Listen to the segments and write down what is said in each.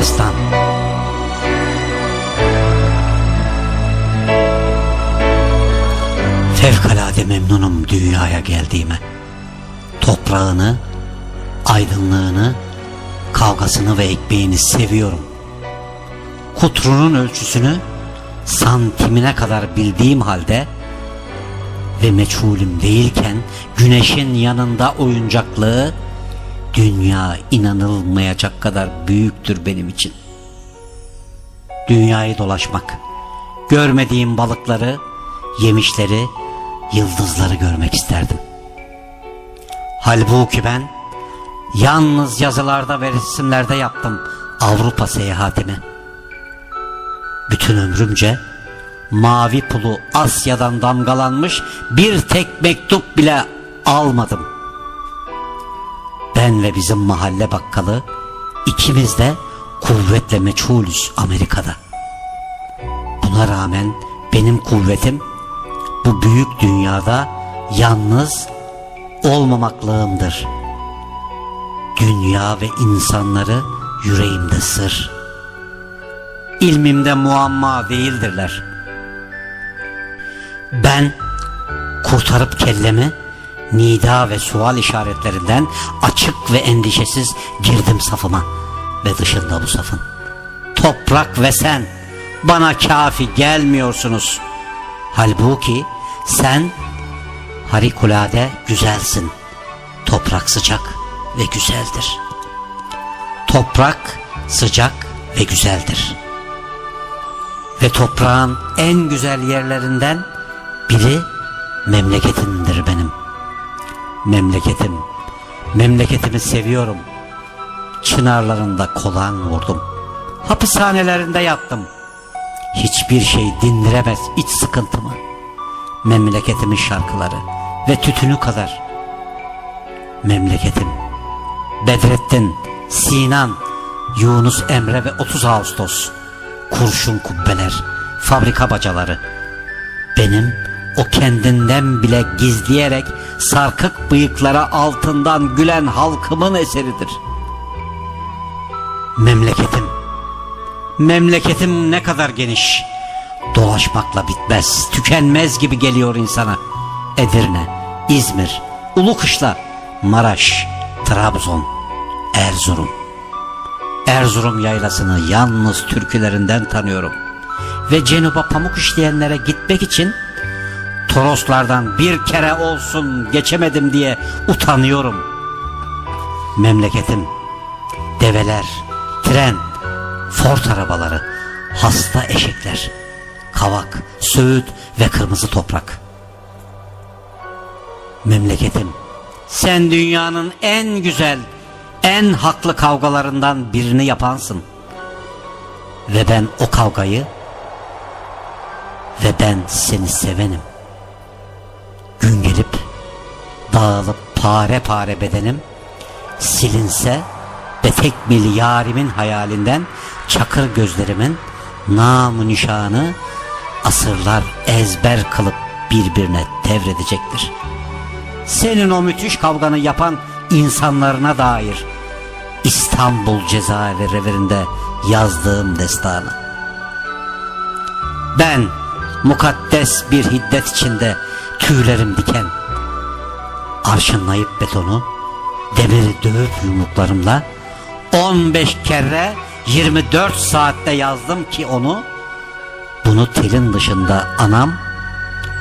Dastan Fevkalade memnunum dünyaya geldiğime. Toprağını, aydınlığını, kavgasını ve ekmeğini seviyorum. Kutrunun ölçüsünü santimine kadar bildiğim halde ve meçhulüm değilken güneşin yanında oyuncaklığı dünya inanılmayacak kadar büyüktür benim için. Dünyayı dolaşmak, görmediğim balıkları, yemişleri, yıldızları görmek isterdim. Halbuki ben yalnız yazılarda ve resimlerde yaptım Avrupa seyahatimi. Bütün ömrümce mavi pulu Asya'dan damgalanmış bir tek mektup bile almadım. Ben ve bizim mahalle bakkalı ikimiz de kuvvetle meçhulüz Amerika'da. Buna rağmen benim kuvvetim bu büyük dünyada yalnız olmamaklığımdır. Dünya ve insanları yüreğimde sır. İlmimde muamma değildirler. Ben kurtarıp kellemi nida ve sual işaretlerinden açık ve endişesiz girdim safıma ve dışında bu safın. Toprak ve sen bana kafi gelmiyorsunuz. Halbuki sen harikulade güzelsin. Toprak sıcak ve güzeldir. Toprak sıcak ve güzeldir. Ve toprağın en güzel yerlerinden biri memleketindir benim. Memleketim, memleketimi seviyorum. Çınarlarında kolan vurdum. Hapishanelerinde yattım. Hiçbir şey dindiremez iç sıkıntımı. Memleketimin şarkıları ve tütünü kadar. Memleketim. Bedrettin, Sinan, Yunus Emre ve 30 Ağustos. Kurşun kubbeler, fabrika bacaları. Benim o kendinden bile gizleyerek sarkık bıyıklara altından gülen halkımın eseridir. Memleketim. Memleketim ne kadar geniş. Dolaşmakla bitmez, tükenmez gibi geliyor insana. Edirne, İzmir, Ulukışla, Maraş, Trabzon, Erzurum. Erzurum yaylasını yalnız türkülerinden tanıyorum. Ve Cenuba pamuk işleyenlere gitmek için Toroslardan bir kere olsun geçemedim diye utanıyorum. Memleketim, develer, tren, fort arabaları, hasta eşekler, kavak, söğüt ve kırmızı toprak. Memleketim, sen dünyanın en güzel, en haklı kavgalarından birini yapansın. Ve ben o kavgayı ve ben seni sevenim. Dağılıp pare pare bedenim silinse ve tek bir yarimin hayalinden çakır gözlerimin namı nişanı asırlar ezber kılıp birbirine devredecektir. Senin o müthiş kavganı yapan insanlarına dair İstanbul cezaevi reverinde yazdığım destanı. Ben mukaddes bir hiddet içinde tüylerim diken. Arşınlayıp betonu demiri dövüp yumruklarımla 15 kere 24 saatte yazdım ki onu bunu telin dışında anam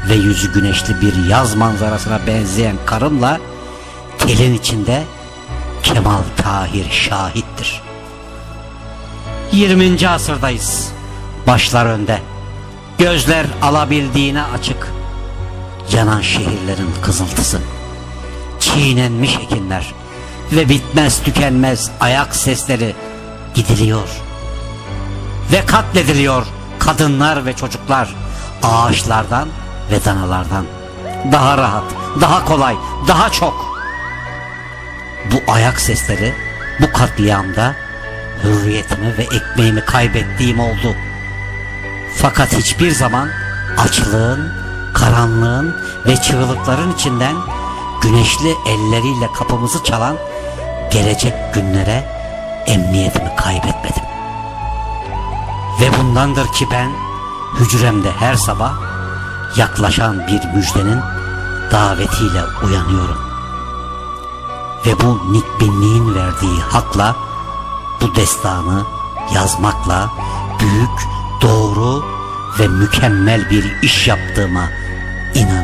ve yüzü güneşli bir yaz manzarasına benzeyen karımla telin içinde Kemal Tahir şahittir. 20. asırdayız. Başlar önde. Gözler alabildiğine açık. Yanan şehirlerin kızıltısı. Çiğnenmiş ekinler ve bitmez tükenmez ayak sesleri gidiliyor. Ve katlediliyor kadınlar ve çocuklar ağaçlardan ve danalardan. Daha rahat, daha kolay, daha çok. Bu ayak sesleri bu katliamda hürriyetimi ve ekmeğimi kaybettiğim oldu. Fakat hiçbir zaman açlığın, karanlığın ve çığlıkların içinden güneşli elleriyle kapımızı çalan gelecek günlere emniyetimi kaybetmedim. Ve bundandır ki ben hücremde her sabah yaklaşan bir müjdenin davetiyle uyanıyorum. Ve bu nikbinliğin verdiği hakla bu destanı yazmakla büyük, doğru ve mükemmel bir iş yaptığıma inanıyorum.